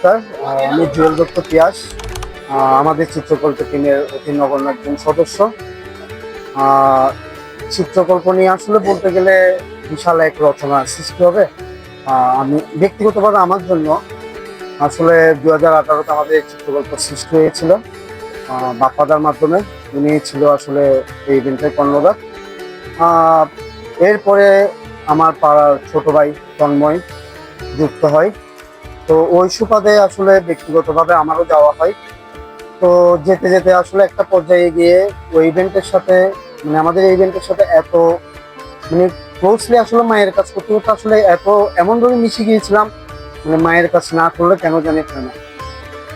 নমস্কার আমি জুয়েল দত্ত পিয়াস আমাদের চিত্রকল্প টিমের অতি নগণ্য একজন সদস্য। চিত্রকল্প নিয়ে আসলে বলতে গেলে বিশাল এক রচনার সৃষ্টি হবে। আমি ব্যক্তিগতভাবে আমার জন্য আসলে দু হাজার আঠারোতে আমাদের চিত্রকল্প সৃষ্টি হয়েছিল আহ, বাপ্পাদার মাধ্যমে। উনি ছিল আসলে এই ইভেন্টের কর্ণধার। আহ, এরপরে আমার পাড়ার ছোট ভাই তন্ময় যুক্ত হয়। তো ওই সুবাদে আসলে ব্যক্তিগতভাবে আমারও যাওয়া হয়। তো যেতে যেতে আসলে একটা পর্যায়ে গিয়ে ওই ইভেন্টের সাথে মানে আমাদের ইভেন্টের সাথে এত মানে ক্লোজলি আসলে মায়ের কাজ করতে করতে আসলে এত এমনভাবে মিশে গিয়েছিলাম মানে মায়ের কাজ না করলে কেন জানি হয় না।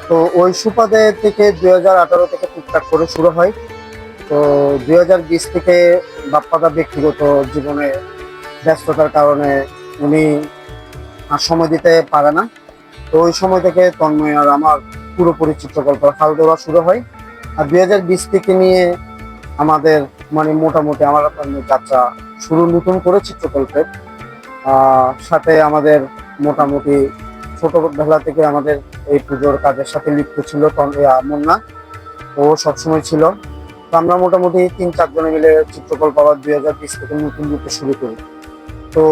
তো ওই সুপাদে থেকে দুই হাজার আঠারো থেকে টুকটাক করে শুরু হয়। তো দুই হাজার বিশ থেকে বাপ্পাদা ব্যক্তিগত জীবনে ব্যস্ততার কারণে উনি আর সময় দিতে পারে না। তো ওই সময় থেকে তন্ময় আর আমার পুরোপুরি চিত্রকল্পের হাল ধরা শুরু হয়। আর দুই হাজার বিশ থেকে নিয়ে আমাদের মানে মোটামুটি আমার যাত্রা শুরু নতুন করে চিত্রকল্পের। সাথে আমাদের মোটামুটি ছোটবেলা থেকে আমাদের এই পুজোর কাজের সাথে লিপ্ত ছিল মুন্না। ও সবসময় ছিল। তো আমরা মোটামুটি তিন চারজনে মিলে চিত্রকল্প আবার দুই হাজার বিশ থেকে নতুন রূপে শুরু করি। তো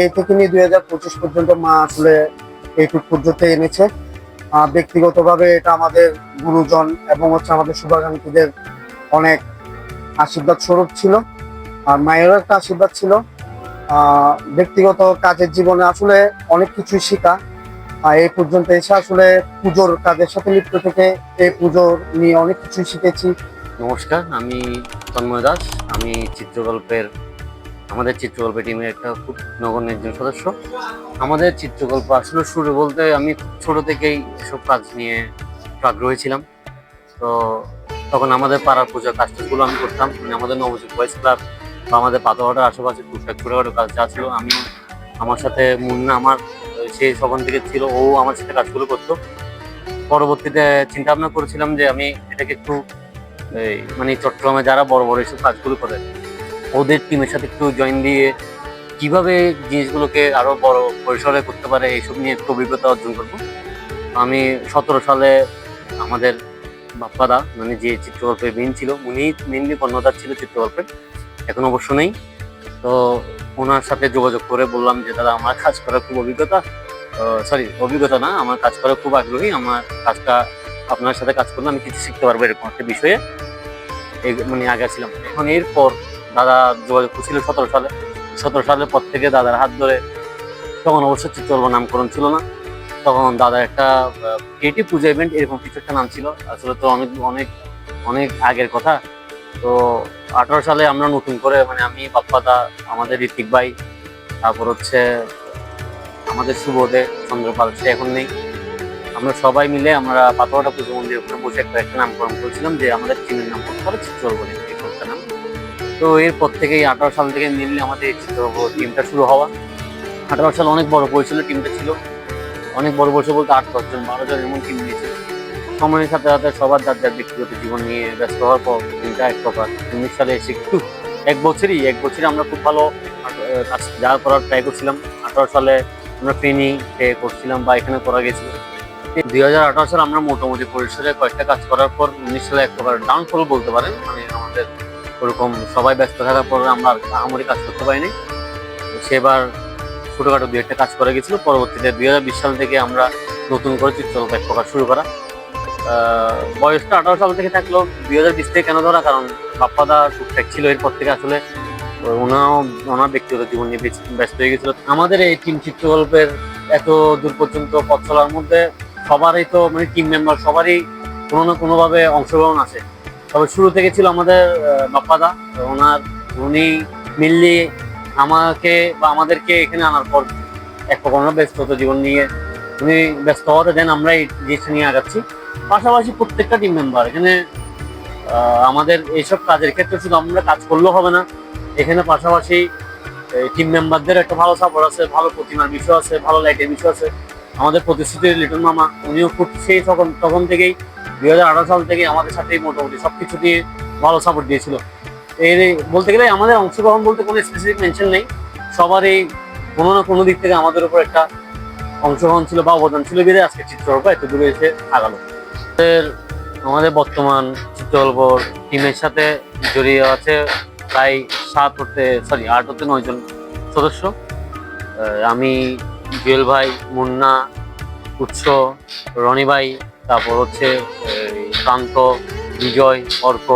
এই থেকে নিয়ে দুই হাজার পঁচিশ পর্যন্ত মা আসলে এইটুক পর্যন্ত এনেছে। ব্যক্তিগতভাবে এটা আমাদের গুরুজন এবং হচ্ছে আমাদের শুভাকাঙ্ক্ষীদের অনেক আশীর্বাদ স্বরূপ ছিল। আর মায়েরও একটা আশীর্বাদ ছিল। ব্যক্তিগত কাজের জীবনে আসলে অনেক কিছুই শেখা। আর এই পর্যন্ত এসে আসলে পুজোর কাজের সাথে লিপ্ত থেকে এই পুজোর নিয়ে অনেক কিছুই শিখেছি। নমস্কার, আমি তন্ময় দাস। আমি চিত্রকল্পের আমাদের চিত্রকল্পের টিমের একটা খুব নগণ্য একজন সদস্য। আমাদের চিত্রকল্প আসলে শুরু বলতে আমি ছোট থেকেই এসব কাজ নিয়ে আগ্রহী ছিলাম। তো তখন আমাদের পাড়ার পূজার কাজ টাজগুলো আমি করতাম। মানে আমাদের নবযুগ বয়েস ক্লাব বা আমাদের পাতাঘাটার আশেপাশে টুকটাক ছোটোখাটো কাজ যা ছিল আমি আমার সাথে মুন্না আমার, সে সখন থেকে ছিল, ও আমার সাথে কাজগুলো করতো। পরবর্তীতে চিন্তা ভাবনা করেছিলাম যে আমি এটাকে একটু মানে চট্টগ্রামে যারা বড় বড় এইসব কাজগুলো করে ওদের টিমের সাথে একটু জয়েন দিয়ে কীভাবে জিনিসগুলোকে আরও বড় পরিসরে করতে পারে, এইসব নিয়ে একটু অভিজ্ঞতা অর্জন করব। আমি সতেরো সালে আমাদের বাপ্পাদা মানে যে চিত্রকল্পের মেন ছিল, উনি মেনলি কর্ণধার ছিল চিত্রকল্পের, এখন অবশ্য নেই। তো ওনার সাথে যোগাযোগ করে বললাম যে, দাদা, আমার কাজ করার খুব অভিজ্ঞতা সরি অভিজ্ঞতা না, আমার কাজ করার খুব আগ্রহী, আমার কাজটা আপনার সাথে কাজ করলে আমি কিছু শিখতে পারব এরকম একটা বিষয়ে। মানে আগে ছিলাম। এখন এরপর দাদা যোগাযোগ করছিল সতেরো সালে। সতেরো সালের পর থেকে দাদার হাত ধরে তখন অবশ্য চিত্রকল্প নামকরণ ছিল না। তখন দাদার একটা ক্রিয়েটিভ পূজা ইভেন্ট এরকম কিছু একটা নাম ছিল আসলে তো অনেক অনেক অনেক আগের কথা। তো আঠারো সালে আমরা নতুন করে মানে আমি, বাপ্পাদা, আমাদের ঋতিক ভাই, তারপর হচ্ছে আমাদের শুভদে, চন্দ্রপাল, সে এখন নেই। আমরা সবাই মিলে আমরা পাতোয়াটা পুজো মন্দির ওখানে বসে একটা একটা নামকরণ করেছিলাম যে আমাদের টিমের নাম করতে হবে চিত্রকল্প এই একটা নাম তো এরপর থেকেই আঠারো সাল থেকে মেনলি আমাদের টিমটা শুরু হওয়া। আঠারো সাল অনেক বড় পরিছিল টিমটা ছিল। অনেক বড় পরিছিল বলতে আট দশজন বারো জন এমন টিম নিয়েছিল। সময়ের সাথে সাথে সবার যার যার ব্যক্তিগত জীবন নিয়ে ব্যস্ত হওয়ার পর টিমটা এক প্রকার উনিশ সালে এসে একটু, এক বছরই এক বছরই আমরা খুব ভালো কাজ যা করার ট্রাই করছিলাম। আঠারো সালে আমরা ট্রেনিং করছিলাম বা এখানে করা গেছিল। দুই হাজার আঠারো সালে আমরা মোটামুটি পরিসরে কয়েকটা কাজ করার পর উনিশ সালে এক প্রকার ডাউনফল বলতে পারেন। মানে আমাদের ওরকম সবাই ব্যস্ত থাকার পর আমরা আহামরি কাজ করতে পারিনি। সেবার ছোটোখাটো দুই একটা কাজ করে গেছিল। পরবর্তীতে দুই হাজার বিশ সাল থেকে আমরা নতুন করে চিত্রকল্প এক প্রকার শুরু করা। বয়সটা আঠারো সাল থেকে থাকলেও দুই হাজার বিশ থেকে কেন ধরা? কারণ বাপ্পাদা টুকটাক ছিল এরপর থেকে আসলে ওনাও, ওনার ব্যক্তিগত জীবন নিয়ে ব্যস্ত হয়ে গেছিল। আমাদের এই টিম চিত্রকল্পের এত দূর পর্যন্ত পথ চলার মধ্যে সবারই তো মানে টিম মেম্বার সবারই কোনো না কোনোভাবে অংশগ্রহণ আছে। তবে শুরু থেকে ছিল আমাদের বাপ্পাদা। ওনার, উনি মেনলি আমাকে বা আমাদেরকে এখানে আনার পর এক প্রকার ব্যস্ততা জীবন নিয়ে, উনি ব্যস্ত হওয়াতে দেন আমরা এই জিনিসটা নিয়ে আগাচ্ছি। পাশাপাশি প্রত্যেকটা টিম মেম্বার এখানে আমাদের এইসব কাজের ক্ষেত্রে শুধু আমরা কাজ করলেও হবে না। এখানে পাশাপাশি টিম মেম্বারদের একটা ভালো সাপোর্ট আছে, ভালো প্রতিমার বিষয় আছে, ভালো লাইটের বিষয় আছে। আমাদের প্রতিশ্রুতি লিটন মামা, উনিও খুব সেই তখন তখন থেকেই দুই হাজার আঠারো সাল থেকে আমাদের সাথেই মোটামুটি সব কিছু দিয়ে ভালো সাপোর্ট দিয়েছিল। এর বলতে গেলে আমাদের অংশগ্রহণ বলতে কোনো স্পেসিফিক মেনশন নেই। সবারই কোনো না কোনো দিক থেকে আমাদের উপর একটা অংশগ্রহণ ছিল বা অবদান ছিল বিধে আজকে চিত্রকল্প এত দূরে এসে আগালো। আমাদের বর্তমান চিত্রকল্প টিমের সাথে জড়িয়ে আছে প্রায় সাত হতে সরি আট হতে নয় জন সদস্য। আমি জুয়েল ভাই, মুন্না, উৎস, রনি ভাই তারপর হচ্ছে কান্ত বিজয়, অর্ক।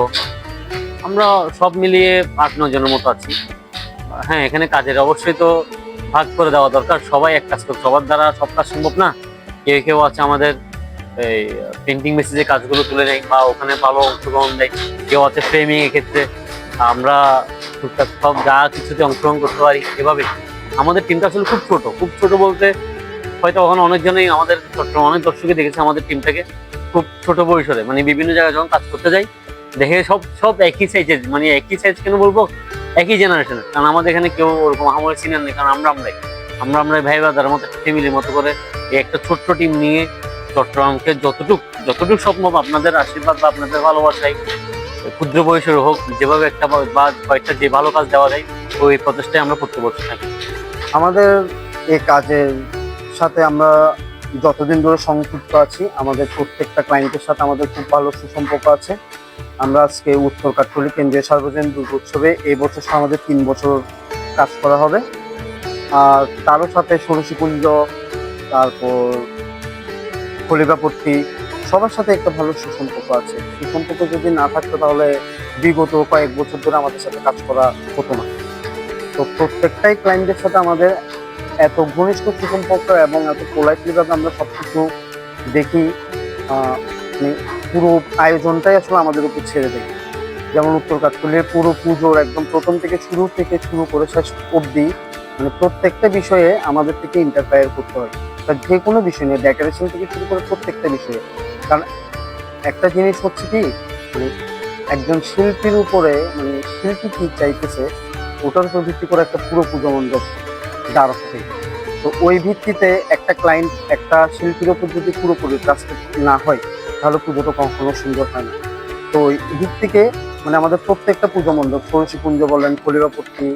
আমরা সব মিলিয়ে আট জনের মতো আছি। হ্যাঁ এখানে কাজের অবশ্যই তো ভাগ করে দেওয়া দরকার। সবাই এক কাজ করছে সবার দ্বারা সব কাজ সম্ভব না? কেউ কেউ আছে আমাদের, এই পেন্টিং মেসেজে কাজগুলো তুলে নেয় বা ওখানে ভালো অংশগ্রহণ দেয়। কেউ আছে ফ্রেমিং ক্ষেত্রে। আমরা টুকটাক সব যা কিছুতে অংশগ্রহণ করতে পারি এভাবে আমাদের টিমটা আসলে খুব ছোট। খুব ছোট বলতে হয়তো ওখানে অনেকজনেই আমাদের চট্টগ্রাম অনেক দর্শকই দেখেছে আমাদের টিমটাকে খুব ছোট পরিসরে মানে বিভিন্ন জায়গায় যখন কাজ করতে যাই, দেখে সব সব একই সাইজের মানে একই সাইজ কেন বলব? একই জেনারেশনের কারণ আমাদের এখানে কেউ ওরকম আমার সিনিয়র নেই, কারণ আমরা আমরাই। আমরা আমরা ভাই বাদার মতো ফ্যামিলির মতো করে এই একটা ছোট্ট টিম নিয়ে চট্টগ্রামকে যতটুক, যতটুকু সম্ভব আপনাদের আশীর্বাদ বা আপনাদের ভালোবাসায় ক্ষুদ্র বয়সের হোক, যেভাবে একটা বা কয়েকটা যে ভালো কাজ দেওয়া যায়, ওই প্রচেষ্টায় আমরা করতে বসে থাকি। আমাদের এই কাজের সাথে আমরা যতদিন ধরে সংযুক্ত আছি, আমাদের প্রত্যেকটা ক্লায়েন্টের সাথে আমাদের খুব ভালো সুসম্পর্ক আছে। আমরা আজকে উত্তর কাঠখলি কেন্দ্রীয় সার্বজনীন দুর্গোৎসবে এই বছর আমাদের তিন বছর কাজ করা হবে। আর তারও সাথে ষোড়শীকুঞ্জ তারপর কলিকাপট্টি সবার সাথে একটা ভালো সুসম্পর্ক আছে। সুসম্পর্ক যদি না থাকতো তাহলে বিগত কয়েক বছর ধরে আমাদের সাথে কাজ করা হতো না। তো প্রত্যেকটাই ক্লায়েন্টের সাথে আমাদের এত ঘনিষ্ঠ সুসম্পর্ক এবং এত পোলাইটলি ভাবে আমরা সবকিছু দেখি মানে পুরো আয়োজনটাই আসলে আমাদের উপর ছেড়ে দেয়। যেমন উত্তর কাঠকুলির পুরো পুজোর একদম প্রথম থেকে শুরু থেকে শুরু করে শেষ অবধি মানে প্রত্যেকটা বিষয়ে আমাদের থেকে ইন্টারফায়ার করতে হয়। তা যে কোনো বিষয় নিয়ে ডেকোরেশন থেকে শুরু করে প্রত্যেকটা বিষয়ে। কারণ একটা জিনিস হচ্ছে কি মানে একজন শিল্পীর উপরে মানে শিল্পী কি চাইতেছে, ওটার উপর ভিত্তি করে একটা পুরো পুজো মণ্ডপ। হবে তো ওই ভিত্তিতে একটা ক্লায়েন্ট একটা শিল্পীর ওপর যদি পুরোপুরি কাজটা না হয়, তাহলে পুজোটা কখনো সুন্দর হয় না। তো ওই দিক থেকে মানে আমাদের প্রত্যেকটা পুজো মণ্ডপ সরসী পুঞ্জ বলেন কলিবাপট্টি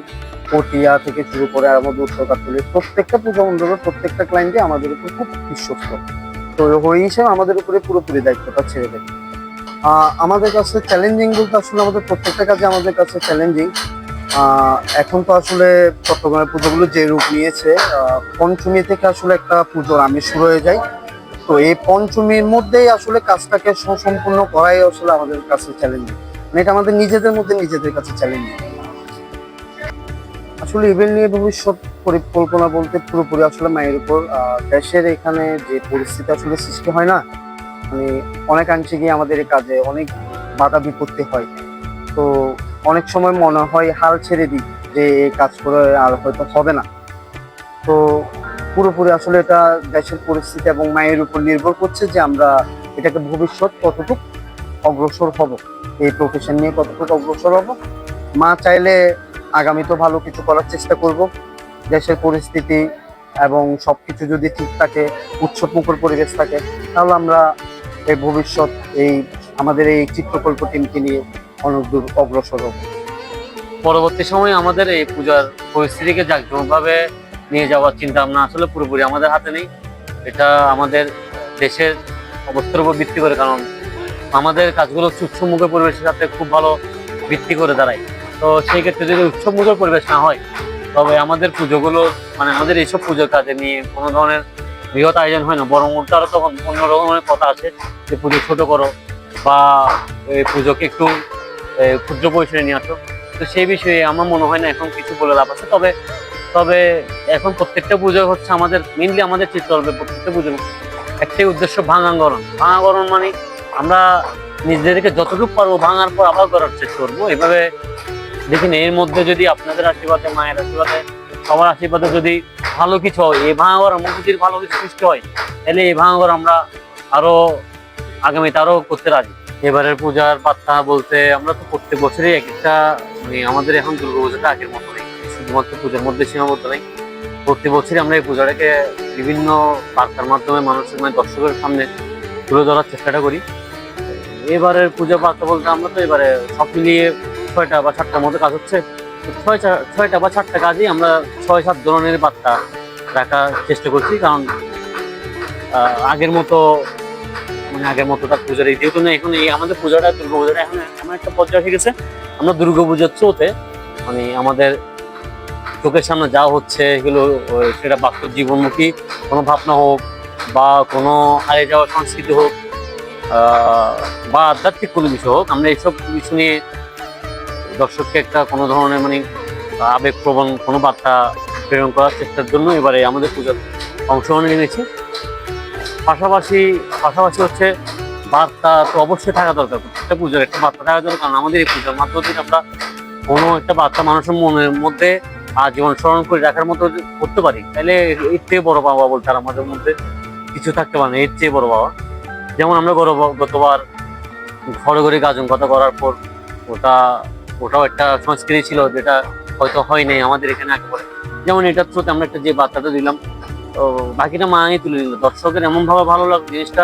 পটিয়া থেকে শুরু করে আর আমাদের উত্তর কাঠগুলি প্রত্যেকটা পুজো মণ্ডপের প্রত্যেকটা ক্লায়েন্টই আমাদের উপর খুব বিশ্বস্ত। তো ওই হিসেবে আমাদের উপরে পুরোপুরি দায়িত্বটা ছেড়ে দেয়। আমাদের কাছে চ্যালেঞ্জিং বলতে আসলে আমাদের প্রত্যেকটা কাজে আমাদের কাছে চ্যালেঞ্জিং এখন তো আসলে চট্টগ্রামের পুজোগুলো যে রূপ নিয়েছে পঞ্চমী থেকে আসলে একটা পুজোর আমি শুরু হয়ে যায়। তো এই পঞ্চমীর মধ্যেই আসলে কাজটাকে সম্পূর্ণ করাই আসলে আমাদের কাছে চ্যালেঞ্জ মানে এটা আমাদের নিজেদের মধ্যে নিজেদের কাছে চ্যালেঞ্জ আসলে ইভেন্ট নিয়ে ভবিষ্যৎ পরিকল্পনা বলতে পুরোপুরি আসলে মায়ের উপর দেশের এখানে যে পরিস্থিতি আসলে সৃষ্টি হয় না মানে অনেকাংশে গিয়ে আমাদের এই কাজে অনেক বাধা বিপত্তি হয়। তো অনেক সময় মনে হয় হাল ছেড়ে দিই যে এই কাজ করে আর হয়তো হবে না। তো পুরোপুরি আসলে এটা দেশের পরিস্থিতি এবং মায়ের উপর নির্ভর করছে যে আমরা এটাকে ভবিষ্যৎ কতটুকু অগ্রসর হব, এই প্রফেশন নিয়ে কতটুকু অগ্রসর হব। মা চাইলে আগামীতে ভালো কিছু করার চেষ্টা করব। দেশের পরিস্থিতি এবং সব কিছু যদি ঠিক থাকে উৎসব মুখর পরিবেশ থাকে, তাহলে আমরা এই ভবিষ্যৎ, এই আমাদের এই চিত্রকল্প টিমকে নিয়ে অনেক দূর অগ্রসর পরবর্তী সময়ে আমাদের এই পূজার পরিস্থিতিকে জাঁকজমকভাবে নিয়ে যাওয়ার চিন্তা ভাবনা আসলে পুরোপুরি আমাদের হাতে নেই। এটা আমাদের দেশের অবস্থার উপর ভিত্তি করে, কারণ আমাদের কাজগুলো উৎসব মুখের পরিবেশের সাথে খুব ভালো ভিত্তি করে দাঁড়ায়। তো সেই ক্ষেত্রে যদি উৎসব মুখের পরিবেশ না হয়, তবে আমাদের পুজোগুলো মানে আমাদের এইসব পুজোর কাজে নিয়ে কোনো ধরনের বৃহৎ আয়োজন হয় না। বরং উল্টারও তখন অন্য রকমের কথা আছে, যে পুজো ছোট করো বা এই পুজোকে একটু ক্ষুদ্র পরিসরে নিয়ে আসো। তো সেই বিষয়ে আমার মনে হয় না এখন কিছু বলে লাভ আছে তবে তবে এখন প্রত্যেকটা পুজো হচ্ছে আমাদের মেইনলি আমাদের চিত্র হবে প্রত্যেকটা পুজো একটাই উদ্দেশ্য ভাঙাঙ্গরণ। ভাঙাঙ্গরণ মানে আমরা নিজেদেরকে যতটুকু পারব ভাঙার পর আবার করার চেষ্টা করব। এভাবে দেখুন, এর মধ্যে যদি আপনাদের আশীর্বাদে, মায়ের আশীর্বাদে, সবার আশীর্বাদে যদি ভালো কিছু হয়, এই ভাঙাগড় মসজিদের ভালো কিছু সৃষ্টি হয়, তাহলে এই ভাঙাগড় আমরা আরও আগামীতে আরও করতে রাজি। এবারের পূজার পাত্তা বলতে আমরা তো প্রত্যেক বছরই এক একটা মানে আমাদের এখন দুর্গা পূজাটা আগের মতো নেই। শুধুমাত্র পূজার মধ্যে সীমাবদ্ধ নেই। প্রত্যেক বছরই আমরা এই পূজাটাকে বিভিন্ন বার্তার মাধ্যমে মানুষের মানে দর্শকের সামনে তুলে ধরার চেষ্টাটা করি। এবারের পূজা বার্তা বলতে আমরা তো এবারে সব মিলিয়ে ছয়টা বা সাতটার মতো কাজ হচ্ছে। ছয় ছয়টা বা সাতটা কাজই আমরা ছয়, সাত ধরনের বার্তা রাখার চেষ্টা করছি। কারণ আগের মতো মানে আগের মতো তার পূজার এই যেহেতু না এখন এই আমাদের পূজাটা, দুর্গা পূজাটা এখন এমন একটা পর্যায়ে এসে গেছে, আমরা দুর্গা পূজার থ্রোতে মানে আমাদের চোখের সামনে যা হচ্ছে এগুলো সেটা বাস্তব জীবনমুখী, কোনো ভাবনা হোক বা কোনো হারিয়ে যাওয়া সংস্কৃতি হোক বা আধ্যাত্মিক কোনো বিষয় হোক, আমরা এইসব কিছু নিয়ে দর্শককে একটা কোনো ধরনের মানে আবেগপ্রবণ কোনো বার্তা প্রেরণ করার চেষ্টার জন্য এবারে আমাদের পূজার অংশগ্রহণে নিয়েছি। পাশাপাশি পাশাপাশি হচ্ছে বার্তা তো অবশ্যই থাকা দরকার, প্রত্যেকটা পুজোর একটা বার্তা থাকা দরকার। কারণ আমাদের এই পুজোর মাধ্যমে আমরা কোনো একটা বার্তা মানুষের মনের মধ্যে আজীবন স্মরণ করে রাখার মতো করতে পারি, তাহলে এর চেয়ে বড় বাবা বলতে আর আমাদের মধ্যে কিছু থাকতে পারে এর চেয়ে বড় বাবা যেমন আমরা গত- গতবার ঘরে ঘরে গাজন কথা করার পর ওটা, ওটাও একটা সংস্কৃতি ছিল যেটা হয়তো হয় নাই আমাদের এখানে একেবারে যেমন এটার থ্রুতে আমরা একটা যে বার্তাটা দিলাম বাকিটা মাই তুলে নিল। দর্শকের এমন ভাবে ভালো লাগল জিনিসটা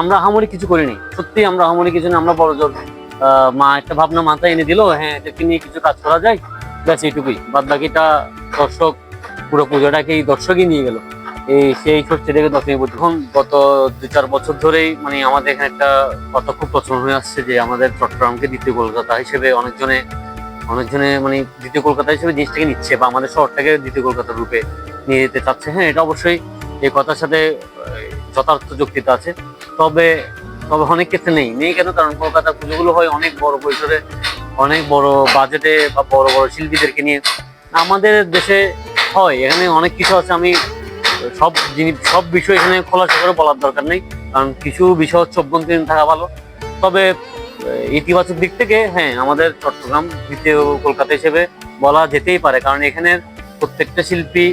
আমরা হামরি কিছু করিনি। সত্যি আমরা হামরি কিছু না, আমরা বড় জোর মা একটা ভাবনা মাথায় এনে দিল হ্যাঁ এটাকে নিয়ে কিছু কাজ করা যায়? ব্যাস, এইটুকুই। বাদ বাকিটা দর্শক, পুরো পুজোটাকেই দর্শকই নিয়ে গেল। এই সেই সত্যি থেকে দশমী এখন গত দু চার বছর ধরেই মানে আমাদের এখানে একটা কথা খুব প্রচলন হয়ে আসছে যে আমাদের চট্টগ্রামকে দ্বিতীয় কলকাতা হিসেবে অনেকজনে অনেকজনে মানে দ্বিতীয় কলকাতা হিসেবে জিনিসটাকে নিচ্ছে বা আমাদের শহরটাকে দ্বিতীয় কলকাতার রূপে নিয়ে যেতে চাচ্ছে। হ্যাঁ এটা অবশ্যই এই কথার সাথে যথার্থ যুক্তিতে আছে। তবে তবে অনেক ক্ষেত্রে নেই। নেই কেন? কারণ কলকাতার পুজোগুলো হয় অনেক বড় পরিসরে অনেক বড় বাজেটে বা বড় বড় শিল্পীদেরকে নিয়ে। আমাদের দেশে হয়, এখানে অনেক কিছু আছে। আমি সব জিনিস সব বিষয় এখানে খোলাসা করে বলার দরকার নেই। কারণ কিছু বিষয় হচ্ছে অভ্যন্তরীণ থাকা ভালো। তবে ইতিবাচক দিক থেকে হ্যাঁ আমাদের চট্টগ্রাম দ্বিতীয় কলকাতা হিসেবে বলা যেতেই পারে। কারণ এখানের প্রত্যেকটা শিল্পী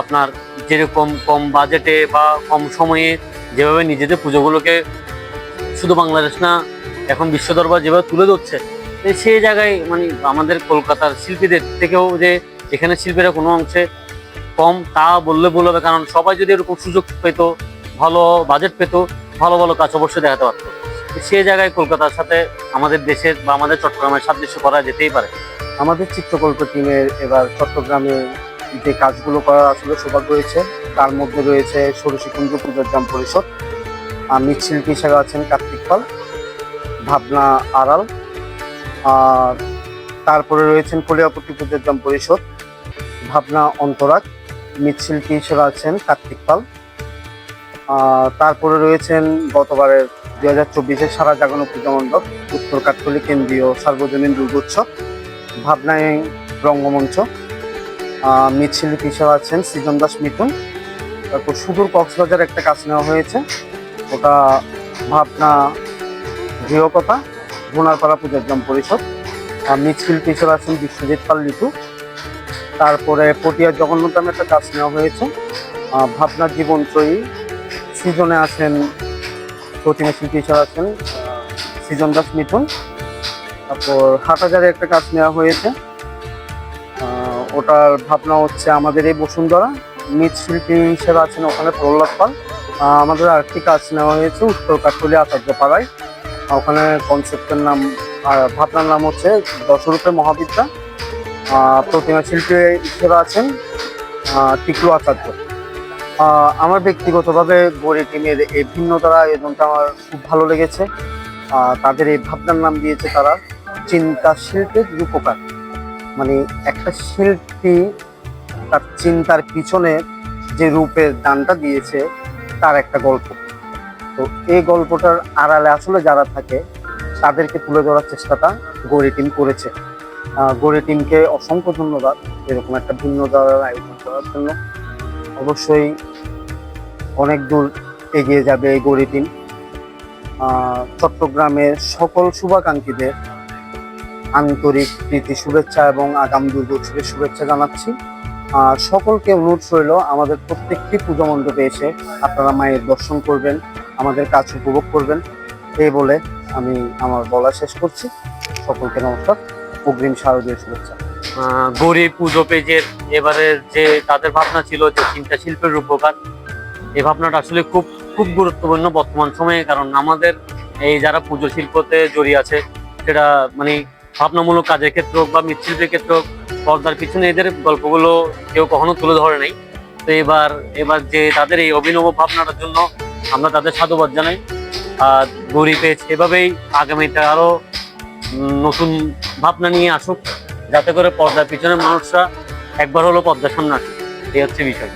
আপনার যেরকম কম বাজেটে বা কম সময়ে যেভাবে নিজেদের পুজোগুলোকে শুধু বাংলাদেশ না, এখন বিশ্ব দরবার যেভাবে তুলে ধরছে সেই জায়গায় মানে আমাদের কলকাতার শিল্পীদের থেকেও যে এখানে শিল্পীরা কোনো অংশে কম তা বললে ভুল হবে, কারণ সবাই যদি এরকম সুযোগ পেত, ভালো বাজেট পেত, ভালো ভালো কাজ অবশ্যই দেখাতে পারতো। সেই জায়গায় কলকাতার সাথে আমাদের দেশের বা আমাদের চট্টগ্রামের সাদৃশ্য করা যেতেই পারে। আমাদের চিত্রকল্প টিমের এবার চট্টগ্রামে যে কাজগুলো করার আসলে সৌভাগ্য রয়েছে তার মধ্যে রয়েছে ষোড়শীকুঞ্জ পুজোর গ্রাম পরিষদ আর মৃৎশিল্পী হিসেবে আছেন কার্তিক পাল, ভাবনা আড়াল। আর তারপরে রয়েছেন কলিয়াপট্টি পুজোর গ্রাম পরিষদ ভাবনা অন্তরাগ মৃৎশিল্পী হিসেবে আছেন কার্তিক পাল। তারপরে রয়েছেন গতবারের দু হাজার চব্বিশের সারা জাগানো পূজা মণ্ডপ, উত্তর কাঠখলি কেন্দ্রীয় সার্বজনীন দুর্গোৎসব, ভাবনায় রঙ্গমঞ্চ। মৃৎশিল্পী হিসেবে আছেন সৃজন দাস মিথুন তারপর সুদূর কক্সবাজার একটা কাজ নেওয়া হয়েছে। ওটা ভাবনা গৃহকথা গুনারপাড়া পূজার গ্রাম পরিষদ। আর মৃৎশিল্পী হিসেবে আছেন বিশ্বজিৎ পাল লিটু। তারপরে পটিয়া জগন্নাথ একটা কাজ নেওয়া হয়েছে। আহ, ভাবনার জীবনত্রয়ী সৃজনে আছেন প্রতিমা শিল্পী হিসেবে আছেন সৃজন দাস মিথুন তারপর হাটাজারে একটা কাজ নেওয়া হয়েছে। ওটার ভাবনা হচ্ছে আমাদের এই বসুন্ধরা মৃৎশিল্পী হিসেবে আছেন ওখানে প্রহ্লাদ পাল। আমাদের আরেকটি কাজ নেওয়া হয়েছে উত্তর কাঠলি আচার্য পাড়ায় ওখানে কনসেপ্টের নাম আহ, ভাবনার নাম হচ্ছে দশরূপে মহাবিদ্যা। প্রতিমা শিল্পী হিসেবে আছেন টিকলু আচার্য। আমার ব্যক্তিগতভাবে গড়ে টিমের এই ভিন্নতারা আয়োজনটা আমার খুব ভালো লেগেছে। তাদের এই ভাবনার নাম দিয়েছে তারা চিন্তা শিল্পের রূপকার। মানে একটা শিল্পী তার চিন্তার পিছনে যে রূপের দানটা দিয়েছে, তার একটা গল্প। তো এই গল্পটার আড়ালে আসলে যারা থাকে, তাদেরকে তুলে ধরার চেষ্টাটা গড়ে টিম করেছে। গড়ে টিমকে অসংখ্য ধন্যবাদ এরকম একটা ভিন্ন ধরনের আয়োজন করার জন্য। অবশ্যই অনেক দূর এগিয়ে যাবে এই গড়ি টিম। চট্টগ্রামের সকল শুভাকাঙ্ক্ষীদের আন্তরিক প্রীতি, শুভেচ্ছা এবং আগাম দুর্গোৎসবের শুভেচ্ছা জানাচ্ছি। আর সকলকে অনুরোধ রইল, আমাদের প্রত্যেকটি পুজো মণ্ডপে এসে আপনারা মায়ের দর্শন করবেন, আমাদের কাজ উপভোগ করবেন। এই বলে আমি আমার বলা শেষ করছি। সকলকে নমস্কার, অগ্রিম শারদীয় শুভেচ্ছা। গরিব পুজো পেজের এবারের যে তাদের ভাবনা ছিল যে তিনটা শিল্পের রূপকার এই ভাবনাটা আসলে খুব খুব গুরুত্বপূর্ণ বর্তমান সময়ে, কারণ আমাদের এই যারা পুজো শিল্পতে জড়িয়ে আছে, সেটা মানে ভাবনামূলক কাজের ক্ষেত্রে হোক বা মৃৎশিল্পের ক্ষেত্রে হোক পর্দার পিছনে এদের গল্পগুলো কেউ কখনো তুলে ধরে নাই। তো এবার এবার যে তাদের এই অভিনব ভাবনাটার জন্য আমরা তাদের সাধুবাদ জানাই। আর গরিব পেজ এভাবেই আগামীতে আরও উম, নতুন ভাবনা নিয়ে আসুক যাতে করে পর্দার পিছনে মানুষরা একবার হলো পর্দার সামনে আসে এই হচ্ছে বিষয়।